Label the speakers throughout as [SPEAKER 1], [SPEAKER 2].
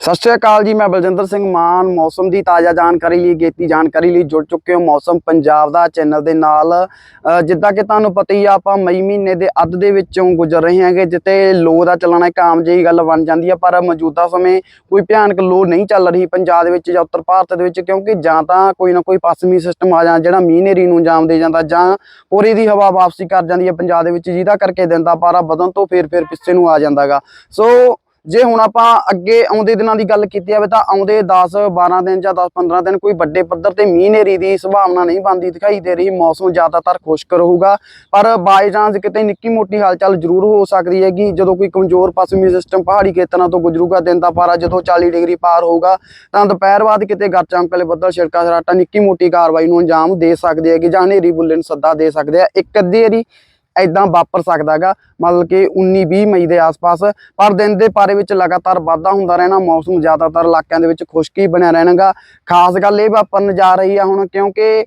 [SPEAKER 1] ਸਤਿ ਸ਼੍ਰੀ ਅਕਾਲ ਜੀ, ਮੈਂ ਬਲਜਿੰਦਰ ਸਿੰਘ ਮਾਨ। ਮੌਸਮ ਦੀ ਤਾਜ਼ਾ ਜਾਣਕਾਰੀ ਲਈ ਗੇਤੀ ਜਾਣਕਾਰੀ ਲਈ ਜੁੜ ਚੁੱਕੇ ਹਾਂ ਮੌਸਮ ਪੰਜਾਬ ਦਾ ਚੈਨਲ ਦੇ ਨਾਲ। ਜਿੱਦਾਂ ਕਿ ਤੁਹਾਨੂੰ ਪਤਾ ਹੀ ਆ, ਆਪਾਂ ਮਈ ਮਹੀਨੇ ਦੇ ਅੱਧ ਦੇ ਵਿੱਚੋਂ ਗੁਜ਼ਰ ਰਹੇ ਹਾਂਗੇ ਜਿੱਤੇ ਲੋ ਦਾ ਚੱਲਣਾ ਇੱਕ ਆਮ ਜਿਹੀ ਗੱਲ ਬਣ ਜਾਂਦੀ ਆ, ਪਰ ਮੌਜੂਦਾ ਸਮੇਂ ਕੋਈ ਭਿਆਨਕ ਲੋ ਨਹੀਂ ਚੱਲ ਰਹੀ ਪੰਜਾਬ ਦੇ ਵਿੱਚ ਜਾਂ ਉੱਤਰ ਭਾਰਤ ਦੇ ਵਿੱਚ, ਕਿਉਂਕਿ ਜਾਂ ਤਾਂ ਕੋਈ ਨਾ ਕੋਈ ਪੱਛਮੀ ਸਿਸਟਮ ਆ ਜਾਂ ਜਿਹੜਾ ਮੀਂਹ ਨੇਰੀ ਨੂੰ ਅੰਜਾਮ ਦੇ ਜਾਂਦਾ, ਜਾਂ ਪੂਰੀ ਦੀ ਹਵਾ ਵਾਪਸੀ ਕਰ ਜਾਂਦੀ ਹੈ ਪੰਜਾਬ ਦੇ ਵਿੱਚ, ਜਿਹਦਾ ਕਰਕੇ ਦਿਨ ਦਾ ਪਾਰਾ ਵਧਣ ਤੋਂ ਫੇਰ ਫੇਰ ਪਿੱਛੇ ਨੂੰ ਆ ਜਾਂਦਾਗਾ। ਸੋ ਜੇ ਹੁਣ ਆਪਾਂ ਅੱਗੇ ਆਉਂਦੇ ਦਿਨਾਂ ਦੀ ਗੱਲ ਕੀਤੀ ਜਾਵੇ ਤਾਂ ਆਉਂਦੇ 10 12 ਦਿਨ ਜਾਂ 10 15 ਦਿਨ ਕੋਈ ਵੱਡੇ ਪੱਧਰ ਤੇ ਮੀਂਹ ਨੇਰੀ ਦੀ ਸੰਭਾਵਨਾ ਨਹੀਂ ਬਣਦੀ, ਦਿਖਾਈ ਦੇ ਰਹੀ ਮੌਸਮ ਜ਼ਿਆਦਾਤਰ ਖੁਸ਼ਕ ਰਹੂਗਾ। ਪਰ ਬਾਈ ਚਾਂਸ ਕਿਤੇ ਨਿੱਕੀ ਮੋਟੀ ਹਲਚਲ ਜ਼ਰੂਰ ਹੋ ਸਕਦੀ ਹੈਗੀ। ਜਦੋਂ ਕੋਈ ਕਮਜ਼ੋਰ ਪੱਛਮੀ ਸਿਸਟਮ ਪਹਾੜੀ ਖੇਤਰਾਂ ਤੋਂ ਗੁਜ਼ਰੂਗਾ, ਦਿਨ ਦਾ ਪਾਰਾ ਜਦੋਂ 40 ਡਿਗਰੀ ਪਾਰ ਹੋਊਗਾ, ਤਾਂ ਦੁਪਹਿਰ ਬਾਅਦ ਕਿਤੇ ਗੱਜ ਚਮਕਲੇ ਬੱਦਲ ਛਿੜਕਾ ਸਰਾਟਾ ਨਿੱਕੀ ਮੋਟੀ ਕਾਰਵਾਈ ਨੂੰ ਅੰਜਾਮ ਦੇ ਸਕਦੇ ਹੈਗੇ ਜਾਂ ਹਨੇਰੀ ਬੁੱਲੇ ਨੂੰ ਸੱਦਾ ਦੇ ਸਕਦੇ ਆ। ਇੱਕ ਅੱਧੀ ਵਾਰੀ ਐਦਾਂ ਵਾਪਰ ਸਕਦਾਗਾ ਮਤਲਬ ਕਿ 19 20 ਮਈ ਦੇ ਆਸ-ਪਾਸ, ਪਰ ਦਿਨ ਦੇ ਪਾਰੇ ਵਿੱਚ ਲਗਾਤਾਰ ਵਾਧਾ ਹੁੰਦਾ ਰਹਿਣਾ, ਮੌਸਮ ਜ਼ਿਆਦਾਤਰ ਇਲਾਕਿਆਂ ਦੇ ਵਿੱਚ ਖੁਸ਼ਕੀ ਬਣਿਆ ਰਹਿਣਾਗਾ। ਖਾਸ ਗੱਲ ਇਹ ਵਾਪਰਨ ਜਾ ਰਹੀ ਆ ਹੁਣ, ਕਿਉਂਕਿ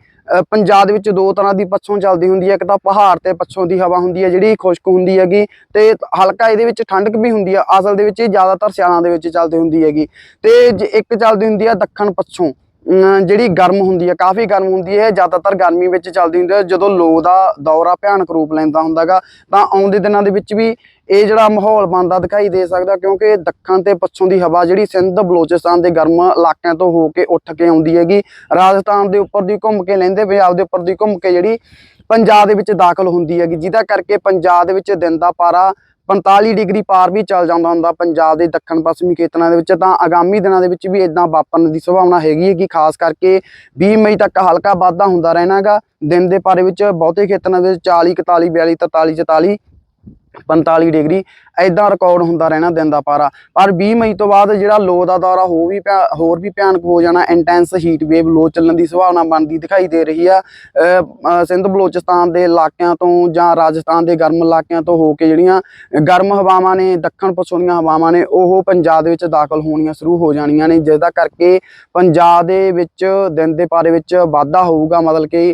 [SPEAKER 1] ਪੰਜਾਬ ਦੇ ਵਿੱਚ ਦੋ ਤਰ੍ਹਾਂ ਦੀ ਪੱਛੋਂ ਚੱਲਦੀ ਹੁੰਦੀ ਹੈ ਇੱਕ ਤਾਂ ਪਹਾੜ ਤੇ ਪੱਛੋਂ ਦੀ ਹਵਾ ਹੁੰਦੀ ਹੈ ਜਿਹੜੀ ਖੁਸ਼ਕ ਹੁੰਦੀ ਹੈਗੀ, ਤੇ ਹਲਕਾ ਇਹਦੇ ਵਿੱਚ ਠੰਡਕ ਵੀ ਹੁੰਦੀ ਆ, ਅਸਲ ਦੇ ਵਿੱਚ ਇਹ ਜ਼ਿਆਦਾਤਰ ਸਿਆਲਾਂ ਦੇ ਵਿੱਚ ਚੱਲਦੀ ਹੁੰਦੀ ਹੈਗੀ। ਤੇ ਜੇ ਇੱਕ ਚੱਲਦੀ ਹੁੰਦੀ ਆ ਦੱਖਣ ਪੱਛੋਂ ਜਿਹੜੀ ਗਰਮ ਹੁੰਦੀ ਹੈ ਕਾਫੀ ਗਰਮ ਹੁੰਦੀ ਹੈ ਜ਼ਿਆਦਾਤਰ ਗਰਮੀ ਵਿੱਚ ਚੱਲਦੀ ਹੁੰਦੀ ਹੈ ਜਦੋਂ ਲੋ ਦਾ ਦੌਰਾ ਭਿਆਨਕ ਰੂਪ ਲੈਂਦਾ ਹੁੰਦਾਗਾ, ਤਾਂ ਆਉਂਦੇ ਦਿਨਾਂ ਦੇ ਵਿੱਚ ਵੀ ਇਹ ਜਿਹੜਾ ਮਾਹੌਲ ਬਣਦਾ ਦਿਖਾਈ ਦੇ ਸਕਦਾ, ਕਿਉਂਕਿ ਦੱਖਣ ਤੇ ਪੱਛੋਂ ਦੀ ਹਵਾ ਜਿਹੜੀ ਸਿੰਧ ਬਲੋਚਿਸਤਾਨ ਦੇ ਗਰਮ ਇਲਾਕਿਆਂ ਤੋਂ ਹੋ ਕੇ ਉੱਠ ਕੇ ਆਉਂਦੀ ਹੈਗੀ। ਰਾਜਸਥਾਨ ਦੇ ਉੱਪਰ ਦੀ ਘੁੰਮ ਕੇ ਲੈਂਦੇ ਪੰਜਾਬ ਦੇ ਉੱਪਰ ਦੀ ਘੁੰਮ ਕੇ ਜਿਹੜੀ ਪੰਜਾਬ ਦੇ ਵਿੱਚ ਦਾਖਲ ਹੁੰਦੀ ਹੈਗੀ। ਜਿਹਦਾ ਕਰਕੇ ਪੰਜਾਬ ਦੇ ਵਿੱਚ ਦਿਨ ਦਾ ਪਾਰਾ 45 ਡਿਗਰੀ ਪਾਰ ਵੀ ਚੱਲ ਜਾਂਦਾ ਹੁੰਦਾ ਪੰਜਾਬ ਦੇ ਦੱਖਣ ਪੱਛਮੀ ਖੇਤਰਾਂ ਦੇ ਵਿੱਚ, ਤਾਂ ਆਗਾਮੀ ਦਿਨਾਂ ਦੇ ਵਿੱਚ ਵੀ ਇਦਾਂ ਵਾਪਰਨ ਦੀ ਸੰਭਾਵਨਾ ਹੈਗੀ ਹੈ ਕਿ ਖਾਸ ਕਰਕੇ 20 ਮਈ ਤੱਕ ਹਲਕਾ ਵਾਧਾ ਹੁੰਦਾ ਰਹਿਣਾਗਾ ਦਿਨ ਦੇ ਪਾਰੇ ਵਿੱਚ ਬਹੁਤੇ ਖੇਤਰਾਂ ਦੇ ਵਿੱਚ 40 41 42 43 44 45 ਡਿਗਰੀ ਐਦਾਂ ਰਿਕਾਰਡ ਹੁੰਦਾ ਰਹਿਣਾ ਦਿਨ ਦਾ ਪਾਰਾ। ਪਰ 20 ਮਈ ਤੋਂ ਬਾਅਦ ਜਿਹੜਾ ਲੋ ਦਾ ਦੌਰਾ ਹੋ ਵੀ ਭਿਆ- ਹੋਰ ਵੀ ਭਿਆਨਕ ਹੋ ਜਾਣਾ ਇੰਟੈਂਸ ਹੀਟ ਵੇਵ ਲੋ ਚੱਲਣ ਦੀ ਸੰਭਾਵਨਾ ਬਣਦੀ ਦਿਖਾਈ ਦੇ ਰਹੀ ਆ। ਸਿੰਧ ਬਲੋਚਿਸਤਾਨ ਦੇ ਇਲਾਕਿਆਂ ਤੋਂ ਜਾਂ ਰਾਜਸਥਾਨ ਦੇ ਗਰਮ ਇਲਾਕਿਆਂ ਤੋਂ ਹੋ ਕੇ ਜਿਹੜੀਆਂ ਗਰਮ ਹਵਾਵਾਂ ਨੇ, ਦੱਖਣ ਪੱਛੋਂ ਦੀਆਂ ਹਵਾਵਾਂ ਨੇ, ਉਹ ਪੰਜਾਬ ਦੇ ਵਿੱਚ ਦਾਖਲ ਹੋਣੀਆਂ ਸ਼ੁਰੂ ਹੋ ਜਾਣੀਆਂ ਨੇ। ਜਿਹਦਾ ਕਰਕੇ ਪੰਜਾਬ ਦੇ ਵਿੱਚ ਦਿਨ ਦੇ ਪਾਰੇ ਵਿੱਚ ਵਾਧਾ ਹੋਊਗਾ। ਮਤਲਬ ਕਿ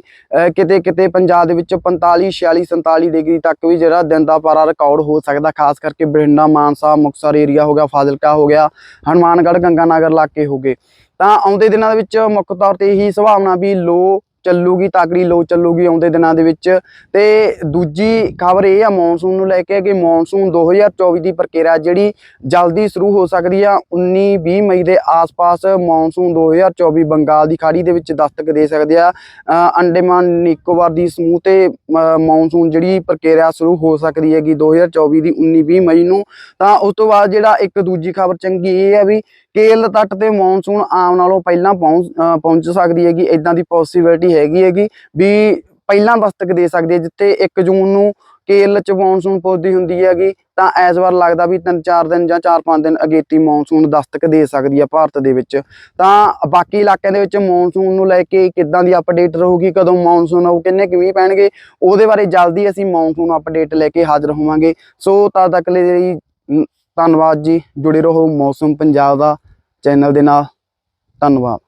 [SPEAKER 1] ਕਿਤੇ ਕਿਤੇ ਪੰਜਾਬ ਦੇ ਵਿੱਚ 45 46 47 ਡਿਗਰੀ ਤੱਕ ਵੀ ਜਿਹੜਾ ਦਿਨ ਦਾ ਪਾਰਾ ਰਿਕਾਰਡ ਹੋ ਸਕਦਾ, ਖਾਸ ਕਰਕੇ ਬਠਿੰਡਾ, ਮਾਨਸਾ, ਮੁਕਤਸਰ ਏਰੀਆ ਹੋ ਗਿਆ, ਫਾਜ਼ਿਲਕਾ ਹੋ ਗਿਆ, ਹਨੂਮਾਨਗੜ੍ਹ, ਗੰਗਾਨਗਰ ਇਲਾਕੇ ਹੋ ਗਏ। ਤਾਂ ਆਉਂਦੇ ਦਿਨਾਂ ਦੇ ਵਿੱਚ ਮੁੱਖ ਤੌਰ ਤੇ ਇਹੀ ਸੰਭਾਵਨਾ ਵੀ ਲੋ ਚੱਲੂਗੀ ਤਾਕੜੀ ਲੋ ਚੱਲੂਗੀ ਆਉਂਦੇ ਦਿਨਾਂ ਦੇ ਵਿੱਚ। ਤੇ ਦੂਜੀ ਖਬਰ ਇਹ ਆ ਮੌਨਸੂਨ ਨੂੰ ਲੈ ਕੇ ਕਿ ਮੌਨਸੂਨ 2024 ਦੀ ਪ੍ਰਕਿਰਿਆ ਜਿਹੜੀ ਜਲਦੀ ਸ਼ੁਰੂ ਹੋ ਸਕਦੀ ਆ 19 20 ਮਈ ਦੇ ਆਸ-ਪਾਸ ਮੌਨਸੂਨ 2024 ਬੰਗਾਲ ਦੀ ਖਾੜੀ ਦੇ ਵਿੱਚ ਦਸਤਕ ਦੇ ਸਕਦੇ ਆ। ਅ, ਅੰਡੇਮਾਨ ਨਿਕੋਬਾਰ ਦੀ ਸਮੂਹ ਤੇ ਅ, ਮੌਨਸੂਨ ਜਿਹੜੀ ਪ੍ਰਕਿਰਿਆ ਸ਼ੁਰੂ ਹੋ ਸਕਦੀ ਹੈਗੀ 2024 ਦੀ 19 20 ਮਈ ਨੂੰ। ਤਾਂ ਉਸ ਤੋਂ ਬਾਅਦ ਜਿਹੜਾ ਇੱਕ ਦੂਜੀ ਖਬਰ ਚੰਗੀ ਇਹ ਹੈ ਵੀ ਕੇਲ ਤੱਟ ਤੇ ਮੌਨਸੂਨ ਆਮ ਨਾਲੋਂ ਪਹਿਲਾਂ ਪਹੁੰਚ ਪਹੁੰਚ ਸਕਦੀ ਹੈਗੀ ਇਦਾਂ ਦੀ ਪੋਸਿਬਿਲਿਟੀ ਹੈਗੀ ਹੈਗੀ ਵੀ ਪਹਿਲਾਂ ਦਸਤਕ ਦੇ ਸਕਦੀ ਹੈ, ਜਿੱਥੇ 1 ਜੂਨ ਨੂੰ ਕੇਲ ਚ ਮੌਨਸੂਨ ਪਹੁੰਚਦੀ ਹੁੰਦੀ ਹੈਗੀ, ਤਾਂ ਇਸ ਵਾਰ ਲੱਗਦਾ ਵੀ 3-4 ਦਿਨ ਜਾਂ 4-5 ਦਿਨ ਅਗੇਤੀ ਮੌਨਸੂਨ ਦਸਤਕ ਦੇ ਸਕਦੀ ਹੈ ਭਾਰਤ ਦੇ ਵਿੱਚ। ਤਾਂ ਬਾਕੀ ਇਲਾਕਿਆਂ ਦੇ ਵਿੱਚ ਮੌਨਸੂਨ ਨੂੰ ਲੈ ਕੇ ਕਿੱਦਾਂ ਦੀ ਅਪਡੇਟ ਰਹੂਗੀ, ਕਦੋਂ ਮੌਨਸੂਨ ਆਊ, ਕਿੰਨੇ ਕਿਵੇਂ ਪੈਣਗੇ, ਉਹਦੇ ਬਾਰੇ ਜਲਦੀ ਅਸੀਂ ਮੌਨਸੂਨ ਅਪਡੇਟ ਲੈ ਕੇ ਹਾਜ਼ਰ ਹੋਵਾਂਗੇ। ਸੋ ਤਦ ਤੱਕ ਲਈ ਧੰਨਵਾਦ ਜੀ। ਜੁੜੇ ਰਹੋ ਮੌਸਮ ਪੰਜਾਬ ਦਾ ਚੈਨਲ ਦੇ ਨਾਲ। ਧੰਨਵਾਦ।